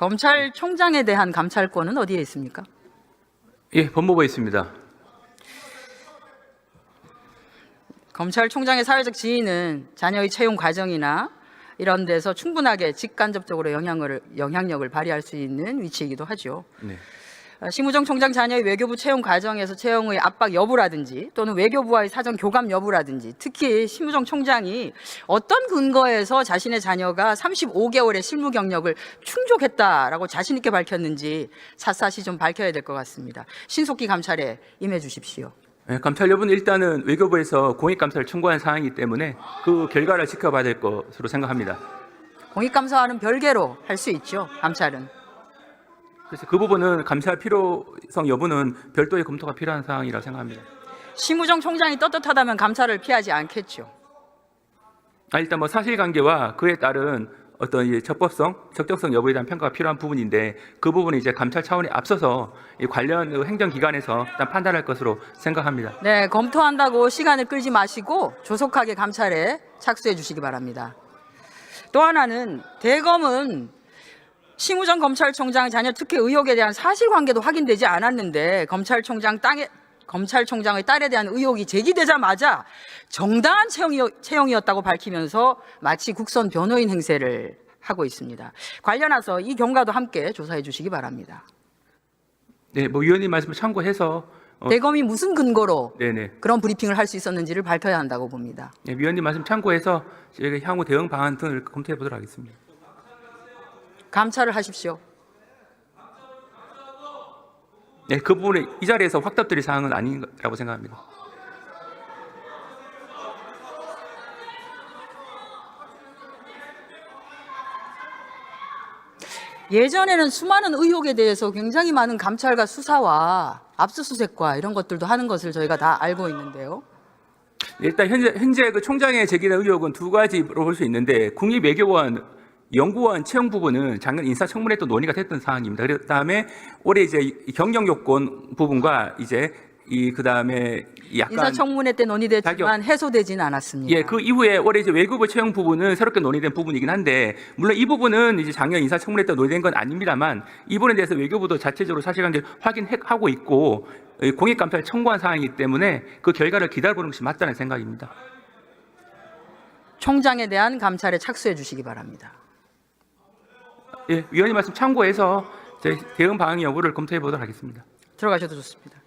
검찰총장에 대한 감찰권은 어디에 있습니까? 예, 법무부에 있습니다. 검찰총장의 사회적 지위는 자녀의 채용 과정이나 이런 데서 충분하게 직간접적으로 영향을 영향력을 발휘할 수 있는 위치이기도 하죠. 네. 어, 심우정 총장 자녀의 외교부 채용 과정에서 채용의 압박 여부라든지 또는 외교부와의 사전 교감 여부라든지 특히 심우정 총장이 어떤 근거에서 자신의 자녀가 35개월의 실무 경력을 충족했다라고 자신 있게 밝혔는지 샅샅이 좀 밝혀야 될 것 같습니다. 신속히 감찰에 임해 주십시오. 예, 감찰 여부는 일단은 외교부에서 공익 감사를 청구한 사항이기 때문에 그 결과를 지켜봐야 될 것으로 생각합니다. 공익감사와는 별개로 할 수 있죠. 감찰은. 그래서 그 부분은 감찰 필요성 여부는 별도의 검토가 필요한 사항이라고 생각합니다. 심우정 총장이 떳떳하다면 감찰을 피하지 않겠죠. 아, 일단 뭐 사실관계와 그에 따른 어떤 이 적법성, 적격성 여부에 대한 평가가 필요한 부분인데 그 부분은 이제 감찰 차원에 앞서서 이 관련 그 행정기관에서 일단 판단할 것으로 생각합니다. 네, 검토한다고 시간을 끌지 마시고 조속하게 감찰에 착수해 주시기 바랍니다. 또 하나는 대검은 심우정 검찰총장 자녀 특혜 의혹에 대한 사실관계도 확인되지 않았는데 검찰총장 땅에 검찰총장의 딸에 대한 의혹이 제기되자마자 정당한 채용이, 채용이었 다고 밝히면서 마치 국선 변호인 행세를 하고 있습니다. 관련해서 이 경과도 함께 조사해 주시기 바랍니다. 네, 뭐 위원님 말씀을 참고해서 어, 대검이 무슨 근거로 네네. 그런 브리핑을 할 수 있었는지를 밝혀야 한다고 봅니다. 네, 위원님 말씀 참고해서 저희가 향후 대응 방안 등을 검토해 보도록 하겠습니다. 감찰을 하십시오. 네, 그 부분에 이 자리에서 확답드릴 사항은 아니라고 생각합니다. 예전에는 수많은 의혹에 대해서 굉장히 많은 감찰과 수사와 압수수색과 이런 것들도 하는 것을 저희가 다 알고 있는데요. 일단 현재 현재 그 총장의 제기된 의혹은 두 가지로 볼 수 있는데 국립외교원 연구원 채용 부분은 작년 인사청문회 또 논의가 됐던 사항입니다. 그 다음에 올해 이제 이 경영 요건 부분과 이제 이 그다음에 약간 인사청문회 때 논의됐지만 해소되지는 않았습니다. 예, 그 이후에 올해 이제 외국어 채용 부분은 새롭게 논의된 부분이긴 한데, 물론 이 부분은 이제 작년 인사청문회 때 논의된 건 아닙니다만, 이 부분에 대해서 외교부도 자체적으로 사실관계 확인하고 있고, 이 공익감사를 청구한 사항이기 때문에 그 결과를 기다려보는 것이 맞다는 생각입니다. 총장에 대한 감찰에 착수해 주시기 바랍니다. 예, 위원님 말씀 참고해서 대응 방향 여부를 검토해 보도록 하겠습니다. 들어가셔도 좋습니다.